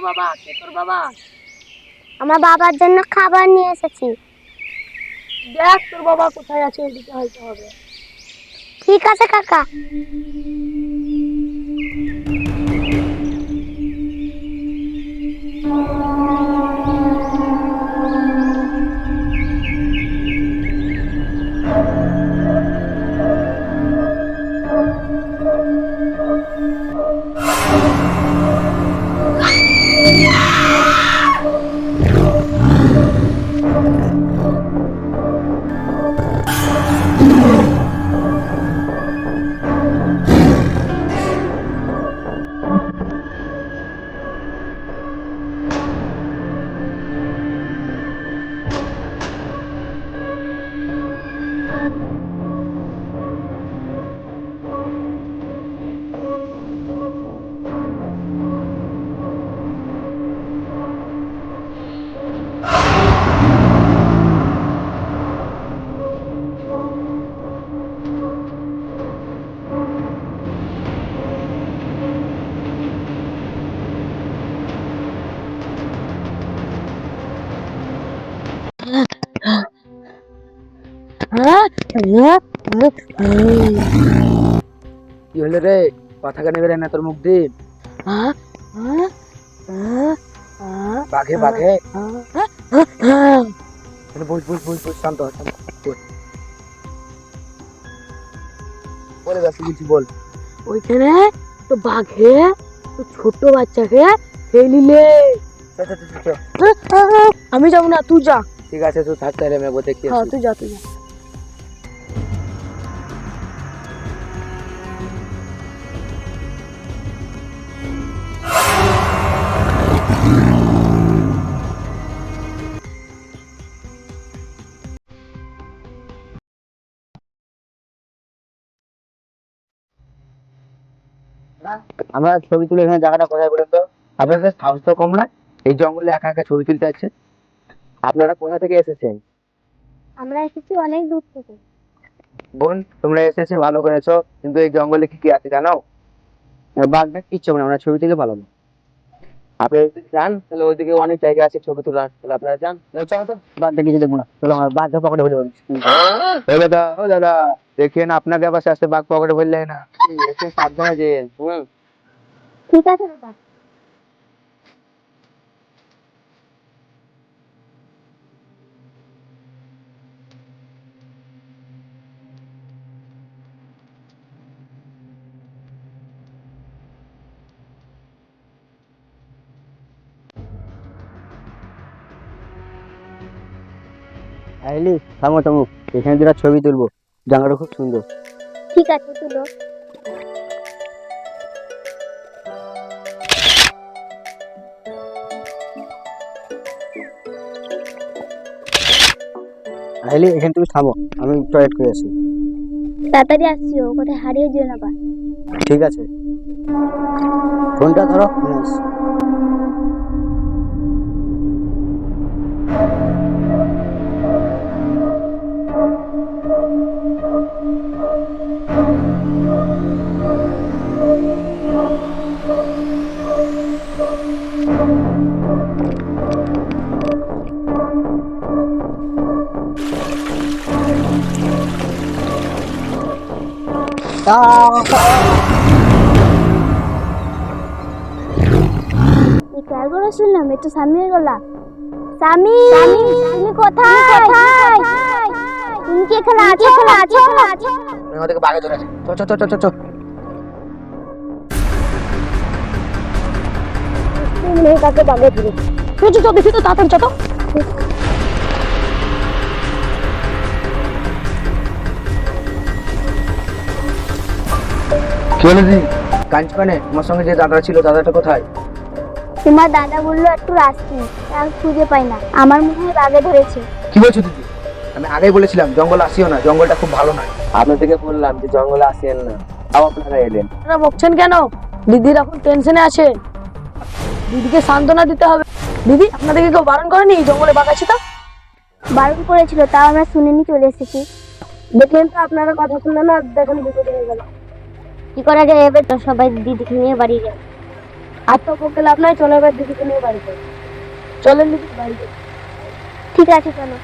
বাবা? কে তোর বাবা? আমার বাবার জন্য খাবার নিয়ে এসেছি। দেখ তোর বাবা কোথায় আছে এদিকে হয়তো হবে ঠিক আছে কাকা। কি হলো রে? কথা কেন বেরোয় না তোর মুখ দিয়ে? বাঘে বাঘে। বস বস বস বস শান্ত শান্ত বলে যাচ্ছি কিছু বল। ওইখানে তো বাঘে তো ছোট বাচ্চাকে খেয়ে নিলে। আমি যাব না তুই যা। ঠিক আছে তুই থাকতে রে আমি দেখি হ্যাঁ তুই যা তুই যা। আমরা ছবি তুলে এখানে জায়গাটা কোথায় বলুন তো? আপনাদের সাহস তো কম না? এই জঙ্গলে একা একা ছবি তুলতে আছে আপনারা কোথা থেকে এসেছেন? আমরা এসেছি অনেক দূর থেকে। বোন তোমরা এসেছে ভালো করেছ। কিন্তু এই জঙ্গলে কি কি আছে জানো? বাঘ কিচ্ছু না। আমরা ছবি তুলে পালাবো আপনি যদি যান তাহলে ওইদিকে অনেক জায়গা আছে ছবি তোলার তাহলে আপনারা যান। চলো তো না। চলো আমার বাঘ পকেটে ভরে দেবো ও দাদা ও দাদা দেখেন আপনাকে আবার আসতে বাঘ পকেটে ভরলে না। সাবধানে ঠিক আছে দাদা আইলি? থামো থামো। এখানে দুটা ছবি তুলবো। জায়গাটা খুব সুন্দর। ঠিক আছে তুলো। আইলি এখানে তুমি থামো। আমি টয়লেট করে আসি। তাড়াতাড়ি আসছি ও কোথায় হারিয়ে যেও না বা। ঠিক আছে। ফোনটা ধরো আমি আসছি। এই কার করে শুনলাম একটু সামনে স্বামী তুমি কোথায়? কোথায়? তুমি কি এখানে আছো? এখানে আছো? এখানে আছো? আমি ওদেরকে বাগে ধরে আছি চ চ চ চ চ চ বাগে তুই তো তাড়াতাড়ি চতো কি হলো দিদি কাঞ্চ মানে? আমার সঙ্গে যে দাদা ছিল দাদাটা কোথায়? তোমার দাদা বলল একটু আসতে আর খুঁজে পাই না। আমার মনে হয় বাগে ধরেছে। কি বলছো দিদি? আমি আগেই বলেছিলাম জঙ্গল আসিও না জঙ্গলটা খুব ভালো নয়। আপনার থেকে বললাম যে জঙ্গলে আসেন না তাও আপনারা এলেন। আপনারা বকছেন কেন? দিদির এখন টেনশনে আছে। দিদিকে সান্ত্বনা দিতে হবে। দিদি আপনাদেরকে কেউ বারণ করেনি এই জঙ্গলে বাগাছি তা? বারণ করেছিল তাও আমরা শুনেনি চলে এসেছি। দেখলেন তো আপনারা কথা শুনলেন না দেখেন বিপদ হয়ে গেল। কি করা যায়? এবার তো সবাই দিদিকে নিয়ে বাড়ি যায় আর তো পক্ষে লাভ নাই, চলো এবার দিদিকে নিয়ে বাড়ি যাই। চলেন দিদি, বাড়ি ঠিক আছে, চলো।